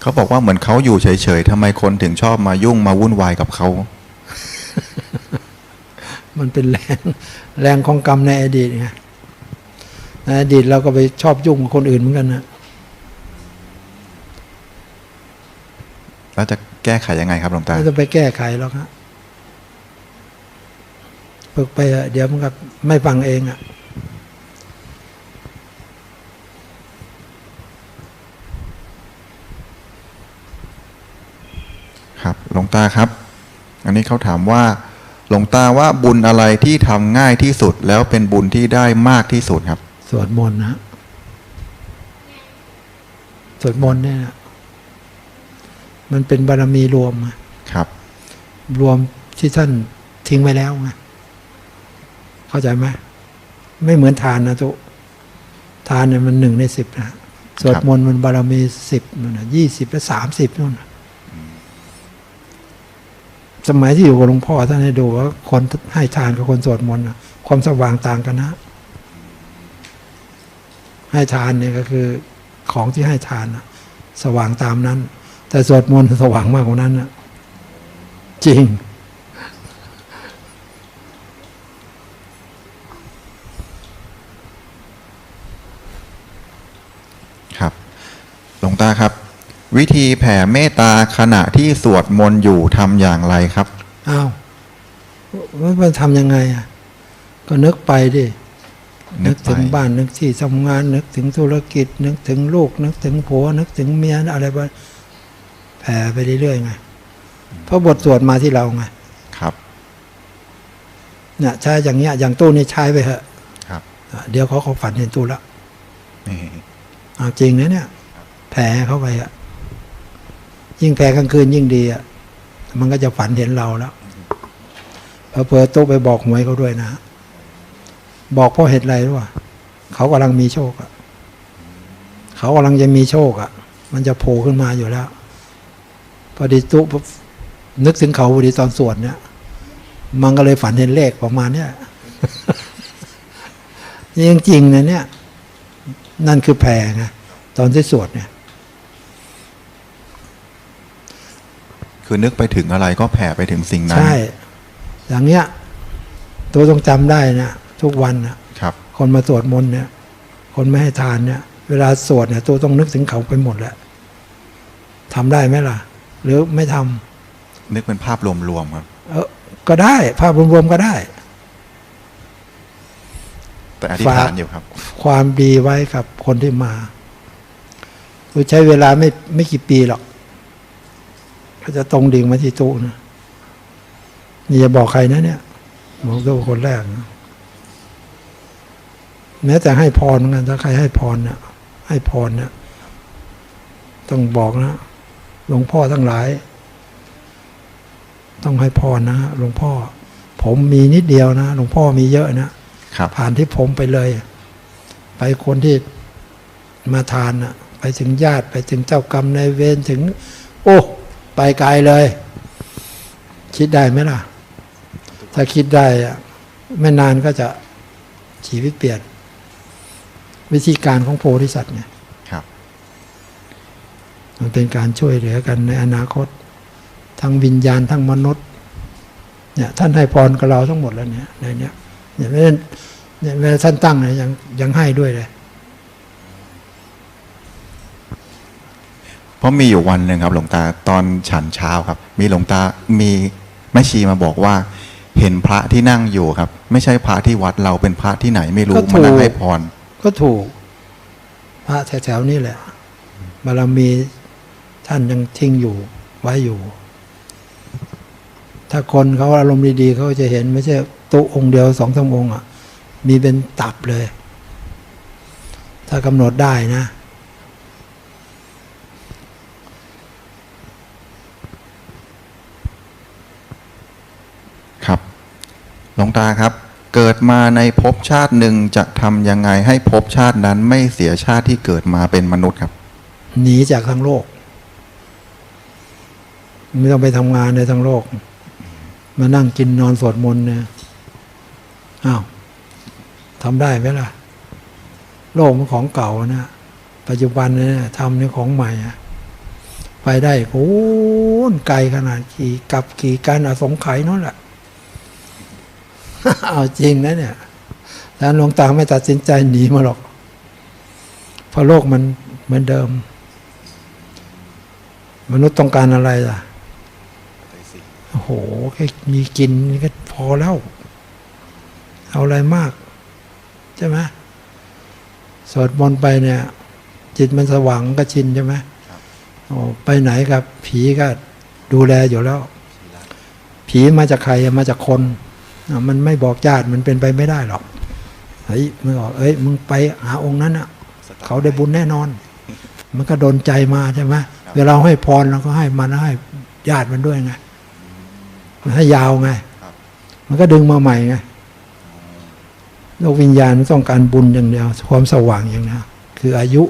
เขาบอกว่าเหมือนเขาอยู่เฉยๆทำไมคนถึงชอบมายุ่งมาวุ่นวายกับเขา มันเป็นแรงแรงของกรรมในอดีตไงในอดีตเราก็ไปชอบยุ่งกับคนอื่นเหมือนกันนะแล้วจะแก้ไขยังไงครับหลวงตาไม่ต้องไปแก้ไขหรอกฮะฝึกไปเถอะเดี๋ยวมันก็ไม่ฟังเองอะ ครับหลวงตาครับ อันนี้เขาถามว่า หลวงตาว่าบุญอะไรที่ทำง่ายที่สุดแล้วเป็นบุญที่ได้มากที่สุดครับ สวดมนต์นะสวดมนต์เนี่ยนะมันเป็นบารมีรวมอะครับ รวมที่ท่านทิ้งไว้แล้วไงเข้าใจไหมไม่เหมือนทานนะทุกทานเนี่ยมันหนึ่งในสิบนะสวดมนต์มันบารมีสิบนู่นนะยี่สิบและสามสิบนู่นนะ สมัยที่อยู่กับหลวงพ่อท่านให้ดูว่าคนให้ทานกับคนสวดมนต์ความสว่างต่างกันนะ ให้ทานเนี่ยก็คือของที่ให้ทานะสว่างตามนั้น แต่สวดมนต์สว่างมากกว่านั้นนะจริง ครับ หลวงตาครับ วิธีแผ่เมตตาขณะที่สวดมนต์อยู่ทำอย่างไรครับอ้าวว่ามันทำยังไงอะ ก็นึกไปดิ นึนึกกไปถึงบ้านนึกที่ทำงานนึกถึงธุรกิจ นึกถึงลูก นึกถึงผัว นึกถึงเมียอะไรไปแผ่ไปเรื่อยๆไงเพราะบทสวดมาที่เราไงครับเนี่ยใช้อย่างเงี้ยอย่างตู้นี่ใช้ไปเถอะครับอะเดี๋ยวเขาเขาฝันเห็นตู้ละนี่เอาจริงนะเนี่ย แผ่เข้าไปอะ ยิ่งแผ่กลางคืนยิ่งดีอะมันก็จะฝันเห็นเราแล้วพอเผลอตู้ไปบอกหวยเขาด้วยนะ บอกเพราะเหตุอะไรรู้ป่ะเขากำลังมีโชคอะเขากำลังจะมีโชคอะ มันจะโผล่ขึ้นมาอยู่แล้ว พอดีตู้นึกถึงเขาพอดีตอนสวดเนี่ย มันก็เลยฝันเห็นเลขประมาณเนี้ยจริงๆนะเนี่ย นั่นคือแผ่ไงตอนที่สวดเนี่ย คือนึกไปถึงอะไรก็แผ่ไปถึงสิ่งนั้น ใช่ อย่างเงี้ย ตัวต้องจำได้นะทุกวันนะครับ คนมาสวดมนต์เนี่ย คนไม่ให้ทานเนี่ย เวลาสวดเนี่ย ตัวต้องนึกถึงเขาไปหมดแหละทำได้ไหมล่ะ หรือไม่ทำนึกเป็นภาพรวมๆครับ เออ ก็ได้ ภาพรวมๆก็ได้ แต่อธิษฐานฝากอยู่ครับ ความดีไว้กับคนที่มาคือใช้เวลาไม่ไม่กี่ปีหรอก ก็จะตรงดิ่งมาที่ตู้นะนี่จะบอกใครนะเนี่ยบอกตู้คนแรกนะแม้แต่ให้พรเหมือนกันถ้าใครให้พรเนี่ยให้พรเนี่ยต้องบอกนะหลวงพ่อทั้งหลาย ต้องให้พรนะหลวงพ่อ ผมมีนิดเดียวนะหลวงพ่อมีเยอะนะครับผ่านที่ผมไปเลย ไปคนที่มาทานน่ะไปถึงญาติไปถึงเจ้ากรรมนายเวรถึง โอ้ ไปไกลเลย คิดได้ไหมล่ะ ถ้าคิดได้อะไม่นานก็จะชีวิตเปลี่ยน วิธีการของโพธิสัตว์เนี่ยครับมันเป็นการช่วยเหลือกันในอนาคต ทั้งวิญญาณทั้งมนุษย์เนี่ยท่านให้พรกับเราทั้งหมดแล้วเนี่ยในเนี้ยเนี่ยไม่ได้เนี่ยเวลาท่านตั้งเนี่ยยังยังให้ด้วยเลย เพราะมีอยู่วันหนึ่งครับ หลวงตาตอนฉันเช้าครับ มีหลวงตามีแม่ชีมาบอกว่า เห็นพระที่นั่งอยู่ครับ ไม่ใช่พระที่วัดเราเป็นพระที่ไหนไม่รู้ก็ถูก มานั่งให้พรก็ถูก พระแถวๆนี่แหละบารมีท่านยังทิ้งอยู่ไว้อยู่ ถ้าคนเขาอารมณ์ดีๆเขาจะเห็นไม่ใช่ตุองค์เดียวสองสามองค์อะ มีเป็นตับเลย ถ้ากำหนดได้นะ ครับ หลวงตาครับ เกิดมาในภพชาติหนึ่งจะทำยังไงให้ภพชาตินั้นไม่เสียชาติที่เกิดมาเป็นมนุษย์ครับ หนีจากทั้งโลก ไม่ต้องไปทำงานในทั้งโลก มานั่งกินนอนสวดมนต์เนี่ยอ้าวทำได้ไหมล่ะ โลกมันของเก่านะปัจจุบันเนี่ยทำเนี่ยของใหม่อะไปได้โอ้ไกลขนาดขี่กับขี่การอสงไขยนั่นแหละ เอาจริงนะเนี่ยแล้วหลวงตาไม่ตัดสินใจหนีมาหรอกเพราะโลกมันเหมือนเดิม มนุษย์ต้องการอะไรล่ะโอ้โหแค่มีกินนี่ก็พอแล้ว เอาอะไรมาก ใช่ไหมสวดมนต์ไปเนี่ย จิตมันสว่างก็ชินใช่ไหมโอ้ไปไหนกับ ผีก็ดูแลอยู่แล้ว ผีมาจากใครมาจากคน มันไม่บอกญาติมันเป็นไปไม่ได้หรอกเฮ้ยมึงบอกเอ้ยมึงไปหาองค์นั้นอะเขาได้บุญแน่นอน มันก็โดนใจมาใช่ไหมเวลาให้พรเราก็ให้มันให้ญาติมันด้วยไงมันให้ยาวไงครับมันก็ดึงมาใหม่ไงโลกวิญญาณมันต้องการบุญอย่างเดียวความสว่างอย่างเดียวคืออายุ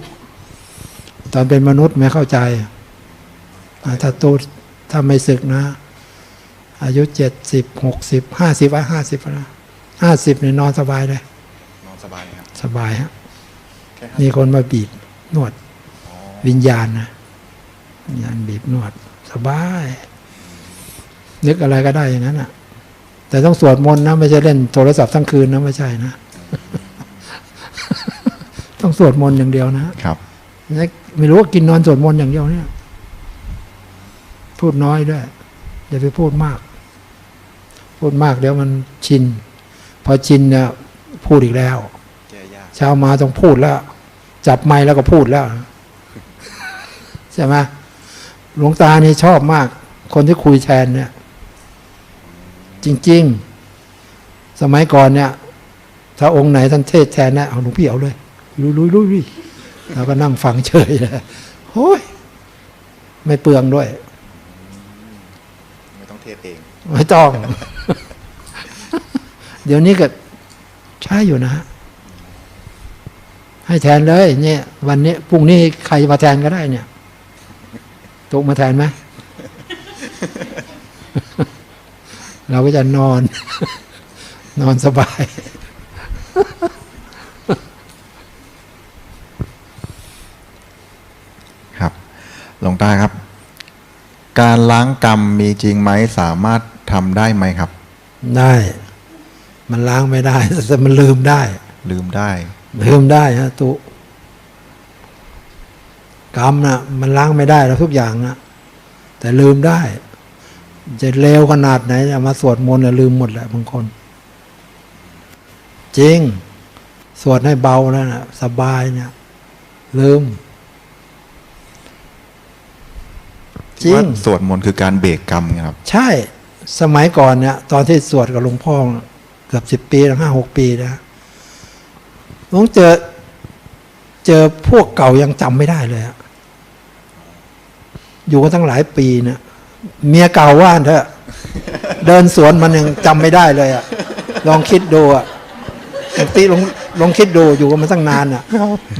ตอนเป็นมนุษย์ไม่เข้าใจอ่าถ้าโตถ้าไม่ศึกนะ อายุเจ็ดสิบหกสิบห้าสิบว่าห้าสิบนะห้าสิบเนี่ยนอนสบายเลย นอนสบายครับ สบายฮะแค่ห้ามีคนมาบีบนวดอ๋อวิญญาณนะวิญญาณบีบนวด สบาย นึกอะไรก็ได้อย่างนั้นอะ แต่ต้องสวดมนต์นะ ไม่ใช่เล่นโทรศัพท์ทั้งคืนนะไม่ใช่นะ ต้องสวดมนต์อย่างเดียวนะครับไม่รู้ว่ากินนอนสวดมนต์อย่างเดียวเนี่ย พูดน้อยด้วยอย่าไปพูดมาก พูดมากเดี๋ยวมันชิน พอชินเนี่ยพูดอีกแล้วแก้ยากเช้ามาต้องพูดแล้ว จับไม้แล้วก็พูดแล้วใช่ไหมหลวงตานี่ชอบมาก คนที่คุยแทนเนี่ย จริง ๆ สมัยก่อนเนี่ย ถ้าองค์ไหนท่านเทศแทนนะเอาหลวงพี่เอาเลยลุยลุยลุยลุยแล้วก็นั่งฟังเฉยเลยโอ้ยไม่เปลืองด้วย ไม่ต้องเทศเอง ไม่ต้อง เดี๋ยวนี้ก็ใช่อยู่นะฮะให้แทนเลย เนี่ย วันนี้พรุ่งนี้ใครมาแทนก็ได้เนี่ยตุกมาแทนไหมเราก็จะนอน นอนสบาย ครับ หลวงตาครับ การล้างกรรมมีจริงไหมสามารถทำได้ไหมครับ ได้ มันล้างไม่ได้ แต่มันลืมได้ ลืมได้ ลืมได้ฮะตุกรรมนะมันล้างไม่ได้แล้วทุกอย่างนะแต่ลืมได้ จะเลวขนาดไหนเอามาสวดมนต์เนี่ยลืมหมดแหละบางคน จริง สวดให้เบาแล้วนะสบายเนี่ยลืม จริงว่าสวดมนต์คือการเบรกกรรมไงครับ ใช่สมัยก่อนเนี่ยตอนที่สวดกับหลวงพ่อเกือบสิบปีห้าหกปีนะหลวงเจอเจอพวกเก่ายังจำไม่ได้เลยอะอยู่กันตั้งหลายปีเนี่ยเมียเก่าว่านเถอะ เดินสวนมันยังจำไม่ได้เลยอะลองคิดดูอะลองติลองลองคิดดูอยู่กันมาตั้งนานอะ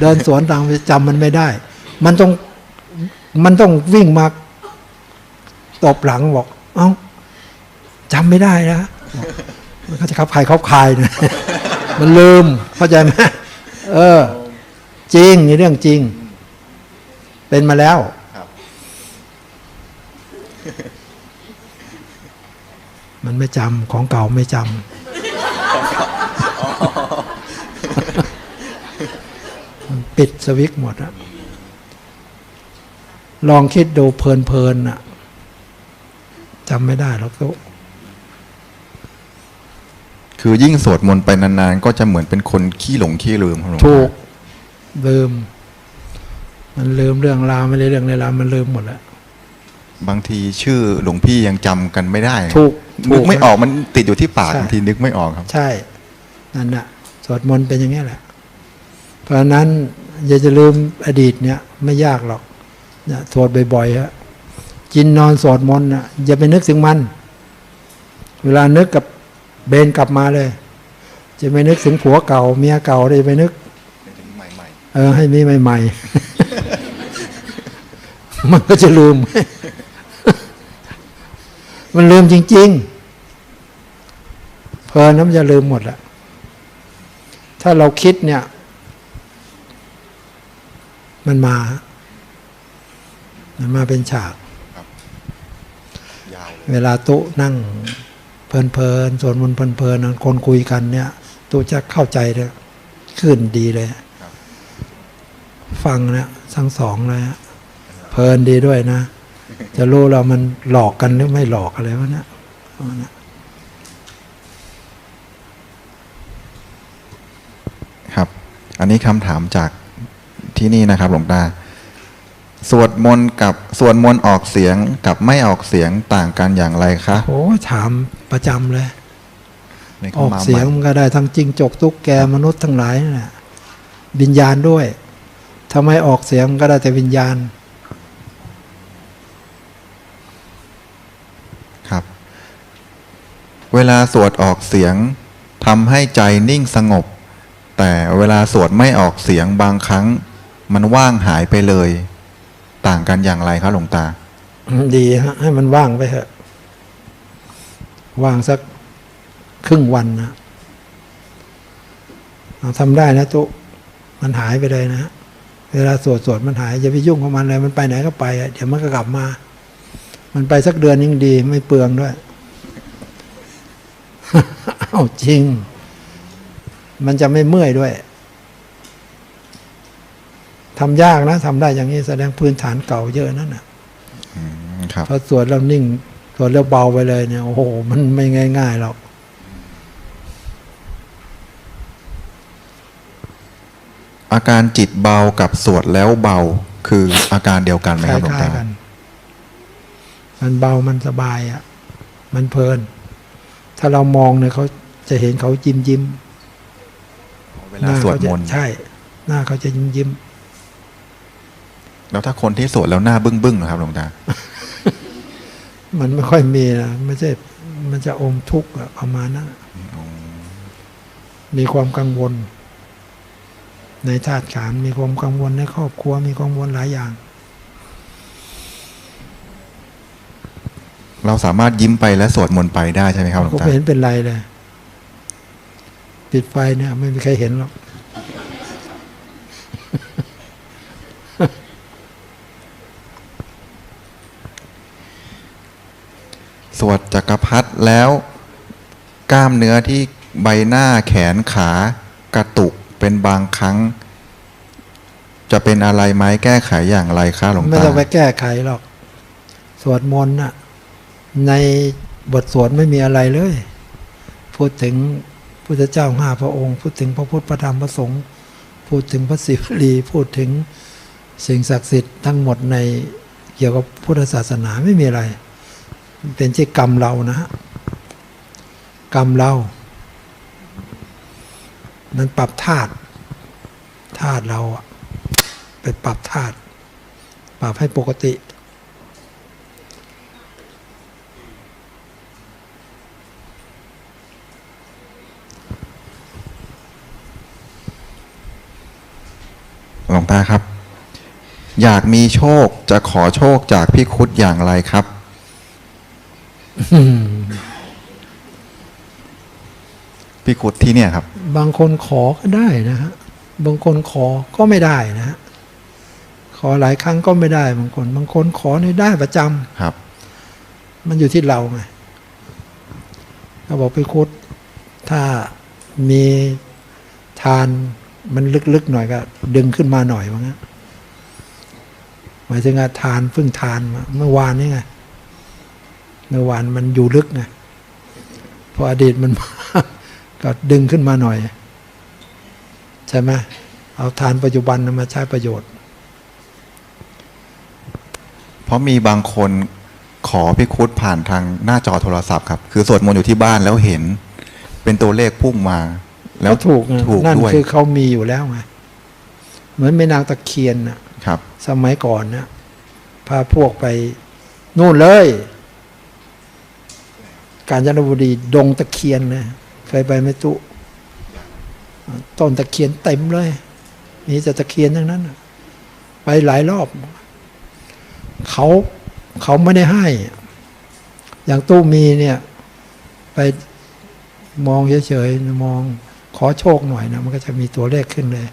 เดินสวนต่างไปจำมันไม่ได้ มันต้องมันต้องวิ่งมา ตบหลังบอก เอ้าจำไม่ได้นะมันก็จะขับคายเขาคายนะมันลืมเข้าใจไหมเออ จริงนี่เรื่องจริง เป็นมาแล้วครับมันไม่จำของเก่าไม่จำมันปิดสวิตช์หมดอะลองคิดดูเพลินๆน่ะ จำไม่ได้หรอกก็คือยิ่งสวดมนต์ไปนานๆ ก็จะเหมือนเป็นคนขี้หลงขี้ลืมครับหลวงตาถูกลืม มันลืมเรื่องราวไม่ได้เรื่องในราวมันลืมหมดแล้วบางทีชื่อหลวงพี่ยังจำกันไม่ได้ถูกนึกไม่ถูกออกมันติดอยู่ที่ปากใช่บางทีนึกไม่ออกครับ ใช่นั่นน่ะสวดมนต์เป็นอย่างนี้แหละ เพราะฉะนั้นอย่าจะลืมอดีตเนี่ย ไม่ยากหรอกเนี่ยสวดบ่อยๆฮะ กินนอนสวดมนต์น่ะอย่าไปนึกถึงมัน เวลานึกกับเบนกลับมาเลย จะไปนึกถึงผัวเก่า เมียเก่าเลยไปนึกเออ ให้มีใหม่ๆ มันก็จะลืม มันลืมจริง ๆ เพลินน้ำจะลืมหมดแหละถ้าเราคิดเนี่ย มันมา มันมันมาเป็นฉากยาว เวลาตุนั่งเพลินๆส่วดมนเพลินๆคนคุยกันเนี่ยตุจะเข้าใจเลยขึ้นดีเลย ฟังนะทั้งสองเลยเพลินดีด้วยนะ จะรู้เรามันหลอกกันหรือไม่หลอกอะไรวะเนี่ยครับ อันนี้คำถามจากที่นี่นะครับ หลวงตา สวดมนต์กับสวดมนต์ออกเสียงกับไม่ออกเสียงต่างกันอย่างไรคะโอ้ถามประจำเลยในอข้อกมาเสียงมันก็ได้ทั้งจริงจกตุ๊กแกมนุษย์ทั้งหลายนั่นแหละวิญญาณด้วยทำไมออกเสียงมันก็ได้แต่วิญญาณ ครับ เวลาสวดออกเสียงทำให้ใจนิ่งสงบ แต่เวลาสวดไม่ออกเสียงบางครั้ง มันว่างหายไปเลย ต่างกันอย่างไรครับหลวงตา ดีฮะให้มันว่างไปเถอะว่างสักครึ่งวันนะเราทำได้นะตุมันหายไปเลยนะเวลาสวดสวดมันหายอย่าไปยุ่งกับมันเลยมันไปไหนก็ไปอะเดี๋ยวมันก็กลับมา มันไปสักเดือนยิ่งดีไม่เปลืองด้วยเอาจริง มันจะไม่เมื่อยด้วย ทำยากนะทำได้อย่างนี้แสดงพื้นฐานเก่าเยอะนั่นน่ะอืมครับพอสวดแล้วนิ่งสวดแล้วเบาไปเลยเนี่ยโอ้โห มันไม่ง่ายๆหรอกอาการจิตเบากับสวดแล้วเบาคืออาการเดียวกันไหมคครับหลวงล้าตายๆกันมันเบามันสบายอะ มันเพลิน ถ้าเรามองเนี่ยเขาจะเห็นเขายิ้มยิ้มเวลาสวดมนต์ใช่ หน้าเขาจะยิ้มยิ้ม แล้วถ้าคนที่สวดแล้วหน้าบึ้งบึ้งๆนะครับหลวงตา มันไม่ค่อยมีนะไม่ใช่ มันจะอมทุกข์อะประมาณนั้นอะมีความกังวล ในธาตุขันธ์มีความกังวลในครอบครัว มีความกังวลหลายอย่าง เราสามารถยิ้มไปและสวดมนต์ไปได้ใช่ไหมครับหลวงก็ตาไม่เห็นเป็นไรเลยปิดไฟเนี่ย ไม่มีใครเห็นหรอก สวด จักรพรรดิแล้วกล้ามเนื้อที่ใบหน้าแขนขากระตุกเป็นบางครั้ง จะเป็นอะไรไหมแก้ไขอย่างไรคะหลวงตาไม่ตาต้องไปแก้ไขหรอก สวดมนต์น่ะ ในบทสวดไม่มีอะไรเลย พูดถึงพุทธเจ้าห้าพระองค์ พูดถึงพระพุทธพระธรรมพระสงฆ์พูดถึงพระศิวลีพูดถึงสิ่งศักดิ์สิทธิ์ทั้งหมดในเกี่ยวกับพุทธศาสนาไม่มีอะไร เป็นที่กรรมเรานะฮะกรรมเรา มันปรับธาตุธาตุเราอะไปปรับธาตุปรับให้ปกติหลวงตาครับ อยากมีโชคจะขอโชคจากพี่คุดอย่างไรครับ พี่คุดที่เนี่ยครับ บางคนขอก็ได้นะฮะบางคนขอก็ไม่ได้นะฮะขอหลายครั้งก็ไม่ได้ บางคน บางคนขอเนี่ยได้ประจำครับ มันอยู่ที่เราไงเขาบอกไปคุดถ้ามีทานมันลึกๆหน่อยก็ ดึงขึ้นมาหน่อยว่างั้นหมายถึงว่าทานเพิ่งทานมาเมื่อวานนี่ไง เมื่อวานมันอยู่ลึกไงพออดีตมันก็ดึงขึ้นมาหน่อย ใช่ไหมเอาทานปัจจุบันมาใช้ประโยชน์ เพราะมีบางคนขอพี่คุดผ่านทางหน้าจอโทรศัพท์ครับคือสวดมนต์อยู่ที่บ้านแล้วเห็น เป็นตัวเลขพุ่งมา แล้วก็ถูกไงถูกนั่นด้วยคือเขามีอยู่แล้วไงเหมือนแม่นางตะเคียนน่ะครับ สมัยก่อนนะพาพวกไปนู่นเลย กาญจนบุรีดงตะเคียนนะเคยไปไหมตุต้นตะเคียนเต็มเลยมีแต่ตะเคียนทั้งนั้น ไปหลายรอบ เขาเขาไม่ได้ให้ อย่างตู้มีเนี่ย ไปมองเฉยๆมองขอโชคหน่อยนะมันก็จะมีตัวเลขขึ้นเลย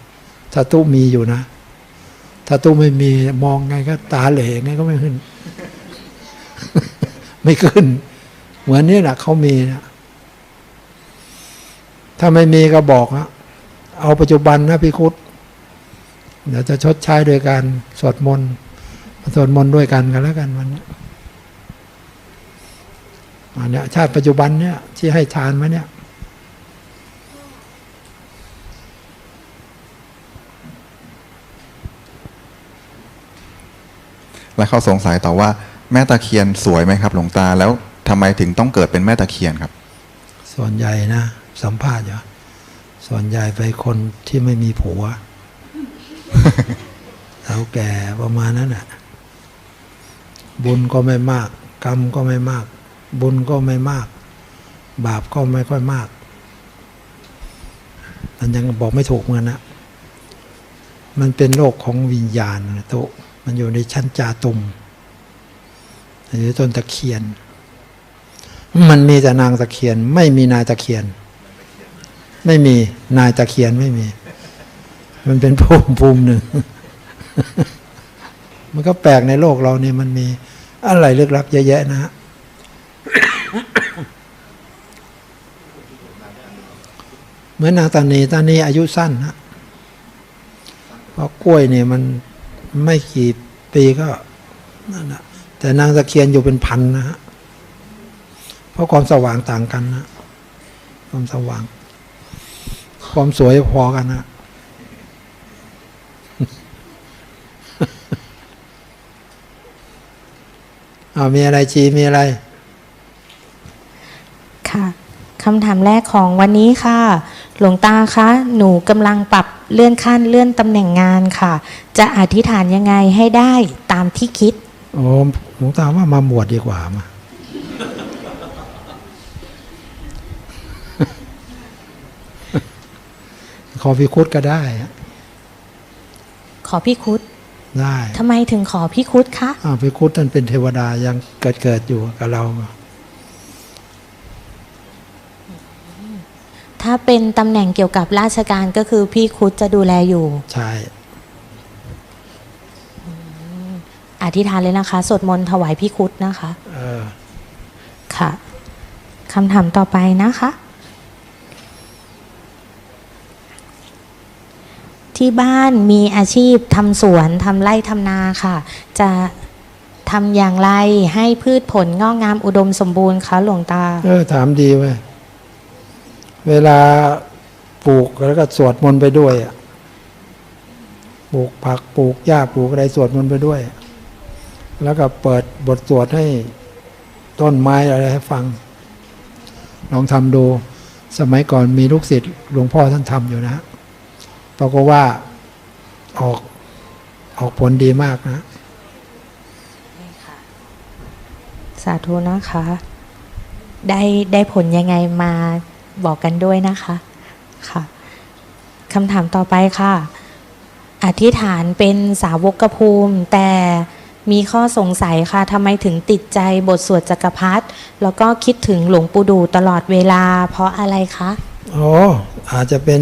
ถ้าตู้มีอยู่นะ ถ้าตู้ไม่มีมองไงก็ตาเหล่ไงก็ไม่ขึ้น ไม่ขึ้น เหมือนนี่แหละเขามีนะถ้าไม่มีก็บอกนะเอาปัจจุบันนะพี่คุดเดี๋ยวจะชดใช้โดยการสวดมนต์สวดมนต์ด้วยกันกันแล้วกันวันนี้อันนี้ชาติปัจจุบันเนี่ยที่ให้ทานมาเนี่ยและเขาสงสัยต่อว่าแม่ตะเคียนสวยไหมครับ หลวงตาแล้ว ทำไมถึงต้องเกิดเป็นแม่ตะเคียนครับ ส่วนใหญ่นะ สัมภาษณ์อยู่ส่วนใหญ่ไปคนที่ไม่มีผัวเราแก่ประมาณนั้นแหละบุญก็ไม่มาก กรรมก็ไม่มาก บุญก็ไม่มาก บาปก็ไม่ค่อยมากมันยังบอกไม่ถูกเหมือนกันนะมันเป็นโลกของวิญญาณนะโตะมันอยู่ในชั้นจาตุมหรือต้นตะเคียน มันมีแต่นางตะเคียน ไม่มีนายตะเคียน ไม่มีนายตะเคียนไม่มี มันเป็นภูมิภูมิหนึ่ง มันก็แปลกในโลกเราเนี่ยมันมีอะไรลึกลับเยอะแยะนะฮะเหมือนนางตานีตานีอายุสั้นนะเพราะกล้วยเนี่ยมันไม่กี่ปีก็นั่นแหะแต่นางตะเคียนอยู่เป็นพันนะฮะ เพราะความสว่างต่างกันนะความสว่าง ความสวยพอกันนะเอามีอะไรจีมีอะไร ค่ะคำถามแรกของวันนี้ค่ะ หลวงตาคะ หนูกำลังปรับเลื่อนขั้นเลื่อนตำแหน่งงานค่ะ จะอธิษฐานยังไงให้ได้ตามที่คิด โอ้หลวงตาว่ามาบวชดีกว่ามา ขอพิคุดก็ได้อะขอพี่คุดได้ทำไมถึงขอพี่คุดคะอ้าวพิคุดท่านเป็นเทวดายังเกิดเกิดอยู่กับเรา ถ้าเป็นตำแหน่งเกี่ยวกับราชการก็คือพี่คุดจะดูแลอยู่ ใช่อธิษฐานเลยนะคะ สวดมนต์ถวายพี่คุดนะคะ เออ ค่ะคำถามต่อไปนะคะ ที่บ้านมีอาชีพทำสวนทำไร่ทำนาค่ะ จะทำอย่างไรให้พืชผลงอกงามอุดมสมบูรณ์คะหลวงตา เออถามดีเว้ยเวลาปลูกแล้วก็สวดมนต์ไปด้วยปลูกผักปลูกหญ้าปลูกอะไรสวดมนต์ไปด้วย แล้วก็เปิดบทสวดให้ต้นไม้อะไรให้ฟัง ลองทำดูสมัยก่อนมีลูกศิษย์หลวงพ่อท่านทำอยู่นะฮะ ปรากฏว่าออกออกผลดีมากนะสาธุนะคะ ได้ได้ผลยังไงมาบอกกันด้วยนะคะค่ะคำถามต่อไปค่ะ อธิษฐานเป็นสาวกภูมิ แต่มีข้อสงสัยค่ะทำไมถึงติดใจบทสวดจักรพรรดิแล้วก็คิดถึงหลวงปู่ดูตลอดเวลา เพราะอะไรคะอ๋ออาจจะเป็น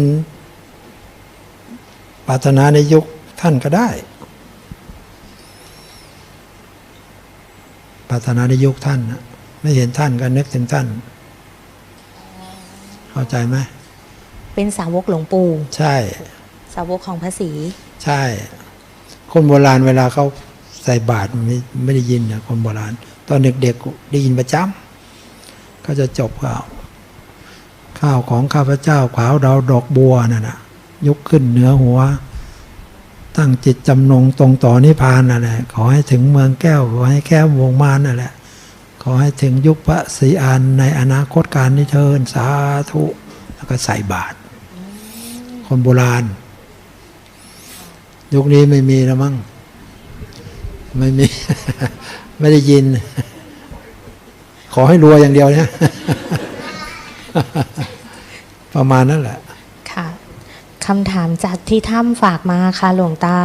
ปรารถนาในยุคท่านก็ได้ ปรารถนาในยุคท่านนะไม่เห็นท่านก็นึกถึงท่าน เข้าใจไหมเป็นสาวกหลวงปู่ใช่ สาวกของพระศรีใช่ คนโบราณเวลาเขาใส่บาตรไม่ไม่ได้ยินนะคนโบราณ ตอนเด็กๆได้ยินประจำก็จะจบข้าวข้าวของข้าพเจ้าขาวดาวดอกบัวนั่นนะ ยกขึ้นเหนือหัว ตั้งจิตจำนงตรงต่อนิพพานนั่นแหละขอให้ถึงเมืองแก้ว ขอให้แก้ววงมานนั่นแหละ ขอให้ถึงยุคพระศรีอานในอนาคตการนิเทินสาธุ แล้วก็ใส่บาตรคนโบราณ ยุคนี้ไม่มีแล้วมั้งไม่มี ไม่ได้ยิน ขอให้รวยอย่างเดียวเนี่ยประมาณนั้นแหละค่ะ คำถามจากที่ถ้ำฝากมาค่ะหลวงตา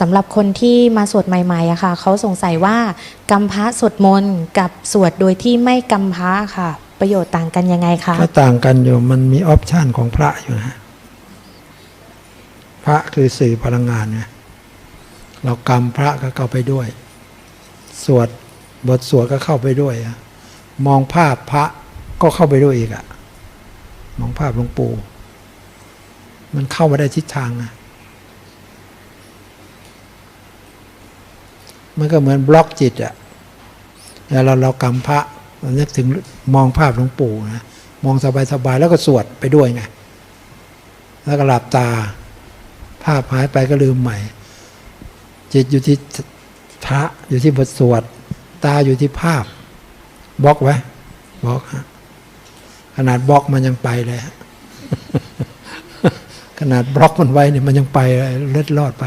สำหรับคนที่มาสวดใหม่ๆอะค่ะเขาสงสัยว่ากำพระสวดมนต์กับสวดโดยที่ไม่กำพระค่ะ ประโยชน์ต่างกันยังไงคะก็ต่างกันอยู่มันมีออปชันของพระอยู่นะพระคือสื่อพลังงานไงเรากำพระก็เข้าไปด้วย สวดบทสวดก็เข้าไปด้วยอะมองภาพพระก็เข้าไปด้วยอีกอะมองภาพหลวงปู่ มันเข้ามาได้ทิศทางอะมันก็เหมือนบล็อกจิตอะแล้วเราเรากำพระเรานึกถึงมองภาพหลวงปู่นะมองสบายๆแล้วก็สวดไปด้วยไงแล้วก็หลับตา ภาพหายไปก็ลืมใหม่ จิตอยู่ที่พระอยู่ที่บทสวด ตาอยู่ที่ภาพบล็อกไว้บล็อกฮะขนาดบล็อกมันยังไปเลยฮะ ขนาดบล็อกมันไว้เนี่ยมันยังไปเล็ดลอดไป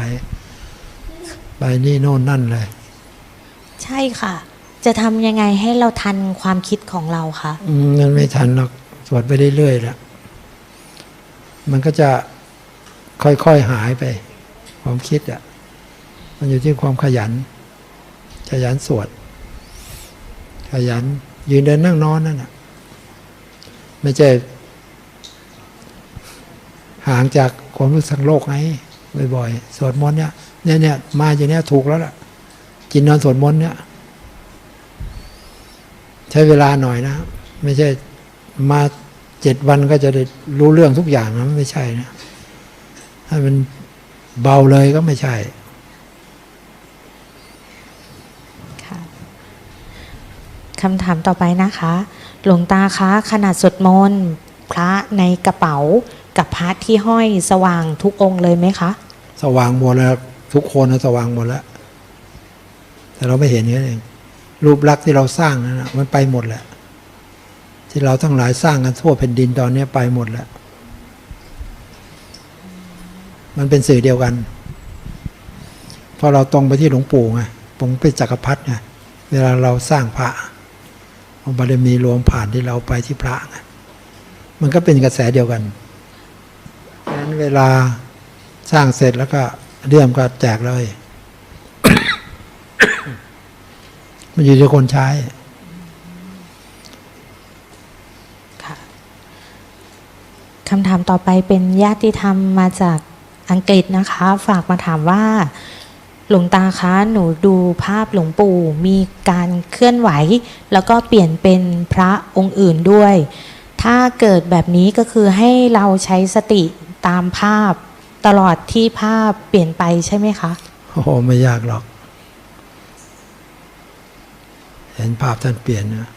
ไปนี่โน่นนั่นเลย ใช่ค่ะ จะทำยังไงให้เราทันความคิดของเราคะอืมมันไม่ทันหรอกสวดไปเรื่อยๆแล้วมันก็จะค่อยๆหายไป ความคิดอะ มันอยู่ที่ความขยัน ขยันสวด ขยัน ยืนเดินนั่งนอนนั่นน่ะ ไม่ใช่ ห่างจากความรู้สึกโลกไงบ่อยๆสวดมนต์เนี่ยเนี่ยเนี่ยมาอย่างเนี้ยถูกแล้วล่ะ กินนอนสวดมนต์เนี่ย ใช้เวลาหน่อยนะ ไม่ใช่มาเจ็ดวันก็จะได้รู้เรื่องทุกอย่างนะไม่ใช่นะถ้ามันเบาเลยก็ไม่ใช่ค่ะคำถามต่อไปนะคะ หลวงตาคะขนาดสวดมนต์พระในกระเป๋า กับพระที่ห้อยสว่างทุกองค์เลยไหมคะ สว่างหมดแล้วทุกคนนะสว่างหมดแล้ว แต่เราไม่เห็นนี่เองรูปลักษณ์ที่เราสร้างนั่นนะมันไปหมดแหละ ที่เราทั้งหลายสร้างกันทั่วแผ่นดินตอนนี้ไปหมดแล้ว มันเป็นสื่อเดียวกันเพราะเราตรงไปที่หลวงปู่ไงผมเป็นจักรพรรดิไงเวลาเราสร้างพระเอาบารมีรวมผ่านที่เราไปที่พระไงมันก็เป็นกระแสเดียวกัน เวลาสร้างเสร็จแล้วก็เรื่องก็แจกเลย มันอยู่ที่คนใช้ค่ะคำถามต่อไปเป็นญาติธรรมมาจากอังกฤษนะคะ ฝากมาถามว่า หลวงตาคะหนูดูภาพหลวงปู่มีการเคลื่อนไหว แล้วก็เปลี่ยนเป็นพระองค์อื่นด้วย ถ้าเกิดแบบนี้ก็คือให้เราใช้สติ ตามภาพ ตลอดที่ภาพเปลี่ยนไปใช่ไหมคะโอ้โหไม่ยากหรอก เห็นภาพท่านเปลี่ยนนะ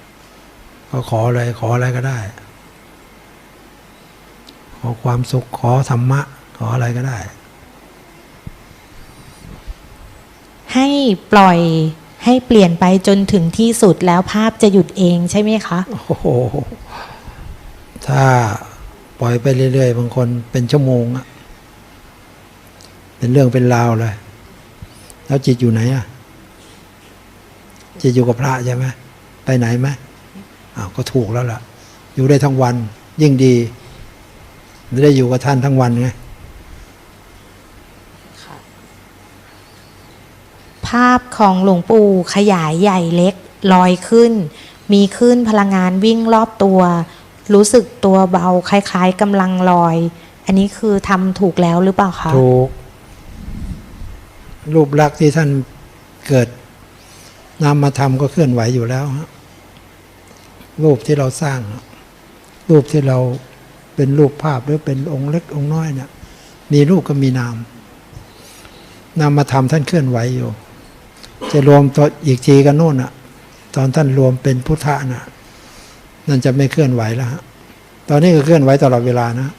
ก็ขออะไรขออะไรก็ได้ ขอความสุขขอธรรมะ ขออะไรก็ได้ ให้ปล่อยให้เปลี่ยนไปจนถึงที่สุดแล้วภาพจะหยุดเองใช่ไหมคะ โอ้โห ถ้า ปล่อยไปเรื่อยๆบางคนเป็นชั่วโมงอะเป็นเรื่องเป็นราวเลย แล้วจิตอยู่ไหนอะจิตอยู่กับพระใช่ไหมไปไหนไหมอ้าวก็ถูกแล้วล่ะ อยู่ได้ทั้งวัน ยิ่งดีไได้อยู่กับท่านทั้งวันไงภาพของหลวงปู่ขยายใหญ่เล็กลอยขึ้น มีขึ้นพลังงานวิ่งรอบตัว รู้สึกตัวเบาคล้าย ๆกำลังลอย อันนี้คือทำถูกแล้วหรือเปล่าคะถูก รูปลักษณ์ที่ท่านเกิดนามมาทำก็เคลื่อนไหวอยู่แล้วฮะรูปที่เราสร้าง รูปที่เราเป็นรูปภาพหรือเป็นองค์เล็กองค์น้อยเนี่ยมีรูปก็มีนาม นามมาทำท่านเคลื่อนไหวอยู่ จะรวมตัวอีกทีกันโน่นอะ ตอนท่านรวมเป็นพุทธะน่ะ นั่นจะไม่เคลื่อนไหวแล้วฮะตอนนี้ก็เคลื่อนไหวตลอดเวลานะ